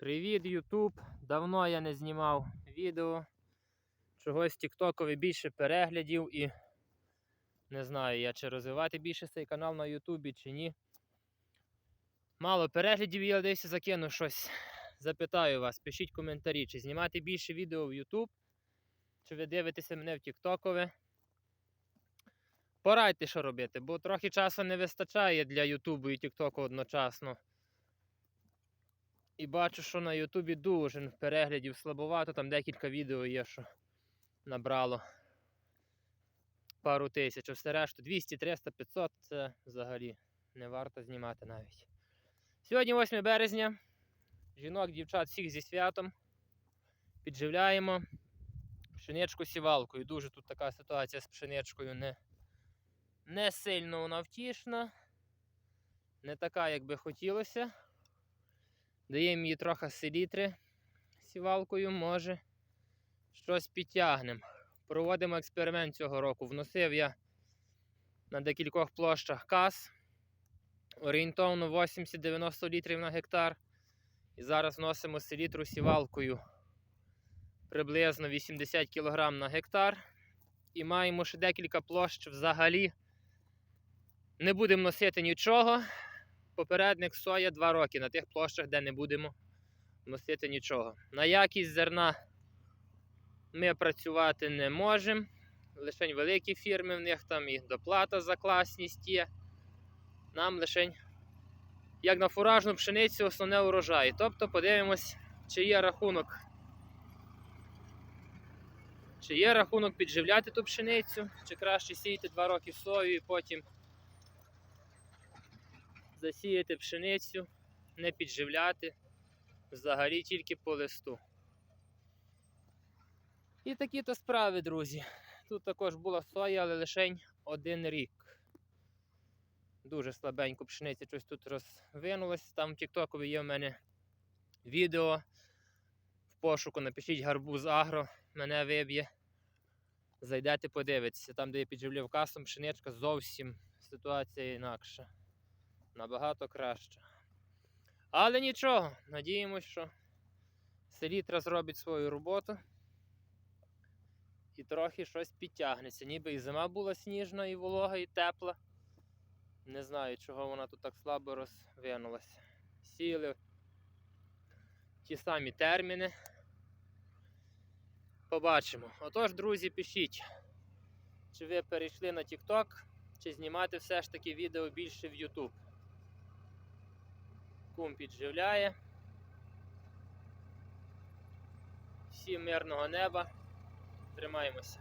Привіт, Ютуб! Давно я не знімав відео. Чогось тіктокові більше переглядів і не знаю я, чи розвивати більше цей канал на Ютубі, чи ні. Мало переглядів, я десь закину щось. Запитаю вас, пишіть коментарі, чи знімати більше відео в Ютуб, чи ви дивитеся мене в Тіктокове. Порадьте, що робити, бо трохи часу не вистачає для Ютубу і Тіктоку одночасно. І бачу, що на Ютубі дуже переглядів слабовато, там декілька відео є, що набрало пару тисяч. Все решту 200, 300, 500 це взагалі не варто знімати навіть. Сьогодні 8 березня. Жінок, дівчат, всіх зі святом. Підживляємо пшеничку сівалкою. Дуже тут така ситуація з пшеничкою не, не сильно вона втішна. Не така, як би хотілося. Даємо їй трохи селітри сівалкою, може щось підтягнемо. Проводимо експеримент цього року. Вносив я на декількох площах каз. Орієнтовно 80-90 літрів на гектар. І зараз вносимо селітру сівалкою приблизно 80 кг на гектар. І маємо ще декілька площ взагалі. Не будемо носити нічого попередник соя 2 роки на тих площах, де не будемо носити нічого. На якість зерна ми працювати не можемо. Лише великі фірми, в них там і доплата за класність є. Нам лише, як на фуражну пшеницю, основне урожай. Тобто подивимось, чи є рахунок. Чи є рахунок підживляти ту пшеницю, чи краще сіяти 2 роки сою і потім засіяти пшеницю, не підживляти, взагалі тільки по листу. І такі то справи, друзі. Тут також була соя, але лише один рік. Дуже слабенько пшениця щось тут розвинулося. Там в Тіктокові є в мене відео. В пошуку напишіть гарбуз агро, мене виб'є. Зайдете, подивитися. Там, де я підживляв касом, пшеничка зовсім ситуація інакша набагато краще. Але нічого, надіємось, що селітра зробить свою роботу і трохи щось підтягнеться. Ніби і зима була сніжна, і волога, і тепла. Не знаю, чого вона тут так слабо розвинулася. Сіли ті самі терміни. Побачимо. Отож, друзі, пишіть, чи ви перейшли на TikTok, чи знімати все ж таки відео більше в YouTube кум підживляє. Всім мирного неба. Тримаємося.